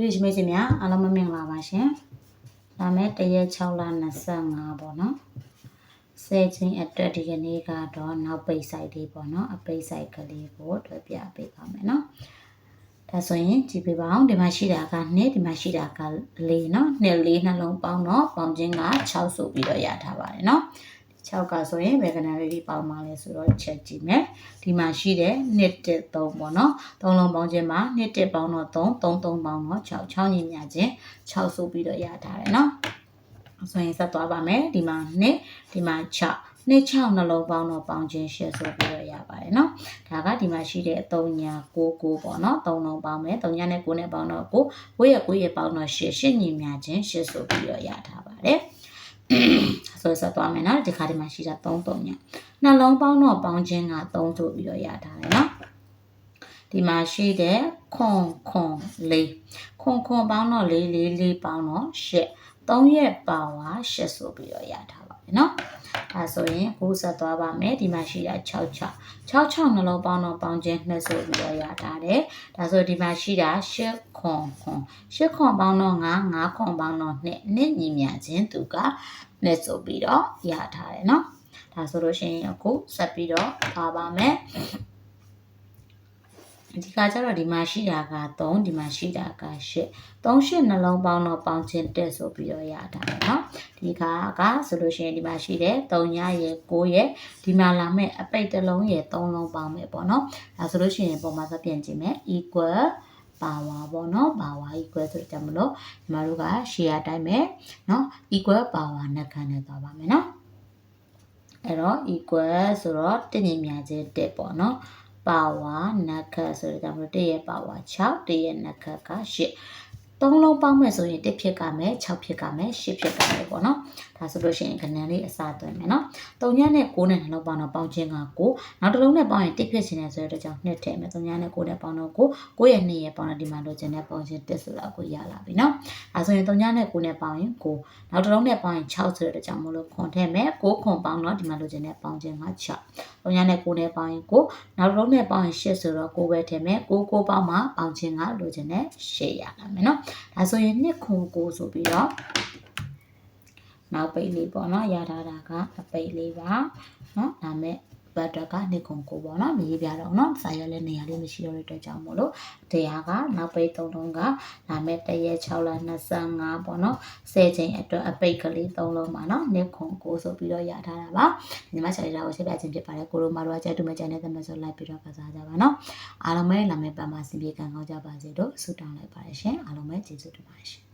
သူတို့ရှင်မေးရှင်များအားလုံးမင်္ဂလာပါရှင်။ဒါမဲ့တရက်6လ25ပေါ့နော်။ဆယ်ချင်းအတွက်ဒီကနေ့ကတော့နောက်ပိတ်ဆိုင်လေးပေါ့နော်။အပိတ်ဆိုင်ကလေးကိုတွေ့ပြပေးပါမယ်နော်။ဒါဆိုရင်ကြည့်ပေးပါအောင်ဒီမှာရှိတာက2ဒီမှာရှိတာက4နော်။2 4နှလုံးပေါင်းတော့ပေါင်းချင်းက6ဆိုပြီးတော့ရထားပါတယ်နော်။ 6ကဆိုရင်ဘယ်ကဏ္ဍလေးပေါင်းပါလဲဆိုတော့ချက်ကြည့်မယ်ဒီမှာရှိတဲ့1 1 3ပေါ့နော်3လုံးပေါင်းခြင်းမှာ1 1ပေါင်းတော့3 3 3ပေါင်းတော့6 6ညီမြခြင်း6ဆိုပြီးတော့ရထားတယ်နော်ဆိုရင်ဆက်သွားပါမယ်ဒီမှာ2ဒီမှာ6နှစ်6နှလုံးပေါင်းတော့ပေါင်းခြင်းရှစ်ဆိုပြီးတော့ရပါတယ်เนาะဒါကဒီမှာရှိတဲ့3ညာ9 9ပေါ့เนาะ3လုံးပေါင်းမယ်3ညာနဲ့9နဲ့ပေါင်းတော့9 9ရဲ့9ရဲ့ပေါင်းတော့8 8ညီမြခြင်းရှစ်ဆိုပြီးတော့ရထားပါတယ် ဆိုဆက်သွားမယ်နော်ဒီခါဒီမှာရှိတာ3 3ညနှလုံးပေါင်းတော့ပေါင်းခြင်းက3ဆိုပြီးတော့ရထားတယ်နော်ဒီမှာရှိတဲ့ခွန်ခွန်လေးခွန်ခွန်ပေါင်းတော့လေးလေးလေးပေါင်းတော့8 3ရက်ပါဝါ8ဆိုပြီးတော့ရထား ပါတယ်နော်ဒါဆိုရင်ကိုဆက်သွားပါမယ်ဒီမှာရှိတာ6 6 6 6နှလုံးပေါင်းတော့ပေါင်းခြင်း2ဆိုပြီးတော့ရထားတယ်ဒါဆိုဒီမှာရှိတာ8ခွန်ခွန်8ခွန်ပေါင်းတော့9 9ခွန်ပေါင်းတော့2နှစ်ညီမြခြင်းသူက2ဆိုပြီးတော့ရထားတယ်နော်ဒါဆိုလို့ရှိရင်အခုဆက်ပြီးတော့ပါပါမယ် ဒီကကြတော့ဒီမှာရှိတာက3ဒီမှာရှိတာက8 3 8နှလုံးပေါင်းတော့ပေါင်းခြင်းတက်ဆိုပြီးတော့ရတာပဲเนาะဒီကကဆိုလို့ရှိရင်ဒီမှာရှိတယ်3ညရဲ့9ရဲ့ဒီမှာလာမဲ့အပိတ်တစ်လုံးရဲ့3လုံးပေါင်းမယ်ပေါ့เนาะဒါဆိုလို့ရှိရင်ပုံမှန်စပြန်ကြည့်မယ် equal power ပေါ့နော် power equal ဆိုတော့ကြမလို့ညီမတို့က share တိုင်းပဲเนาะ equal power နဲ့ခံနေသွားပါမယ်เนาะအဲ့တော့ equal ဆိုတော့တညီမြခြင်းတက်ပေါ့နော် ပါဝါနက္ခတ်ဆိုတော့ဒါမျိုး1ရဲ့ပါဝါ6 1ရဲ့နက္ခတ်က8 သုံးလုံးပေါင်းမယ်ဆိုရင်1ဖြစ်ကမယ်6ဖြစ်ကမယ်8ဖြစ်ကမယ်ပေါ့နော်ဒါဆိုလို့ရှိရင်ခဏလေးအစားသွင်းမယ်နော်3ညနဲ့9နဲ့နှလုံးပေါင်းတော့ပေါင်းခြင်းက9နောက်တစ်လုံးနဲ့ပေါင်းရင်1ဖြစ်ခြင်းနဲ့ဆိုတော့ကြောင့်2ထည့်မယ်3ညနဲ့9နဲ့ပေါင်းတော့9 9ရဲ့2ရဲ့ပေါင်းတော့ဒီမှာလိုချင်တဲ့ပေါင်းခြင်း1ဆိုတော့ကိုရလာပြီနော်ဒါဆိုရင်3ညနဲ့9နဲ့ပေါင်းရင်9နောက်တစ်လုံးနဲ့ပေါင်းရင်6ဆိုတော့ကြောင့်မလို့ခွန်ထည့်မယ်9ခွန်ပေါင်းတော့ဒီမှာလိုချင်တဲ့ပေါင်းခြင်းက6 3ညနဲ့9နဲ့ပေါင်းရင်9နောက်တစ်လုံးနဲ့ပေါင်းရင်8ဆိုတော့9ပဲထည့်မယ်9 9ပေါင်းမှပေါင်းခြင်းကလိုချင်တဲ့8ရလာမယ်နော်ဒါဆိုရင်2ခွန်9ဆိုပြီးတော့နောက်ပိတ်လေးပေါ့နော်ရထားတာကအပိတ်လေးပါနော်ဒါမဲ့ ဘတ်တကနေခုံကိုပေါ့နော်မရေးပြတော့နော်စာရွက်လည်းနေရာလေးမရှိတော့တဲ့အတွက်ကြောင့်မို့လို့တရားကနောက်ပိတ်သုံးလုံးကဒါမဲ့တရက်6လ25ပေါ့နော်10ချိန်အတွက်အပိတ်ကလေး3လုံးပါနော်နေခုံကိုဆိုပြီးတော့ရထားတာပါဒီမှာချက်လေးကိုရှင်းပြခြင်းဖြစ်ပါတယ်ကိုရိုမာတို့ကကြက်တူမကြတဲ့သမဆိုလိုက်ပြီးတော့ကစားကြပါနော်အားလုံးပဲလာမယ့်ပတ်မှာစင်ပြေကံကောင်းကြပါစေလို့ဆုတောင်းလိုက်ပါတယ်ရှင်အားလုံးပဲကျေးဇူးတင်ပါတယ်ရှင်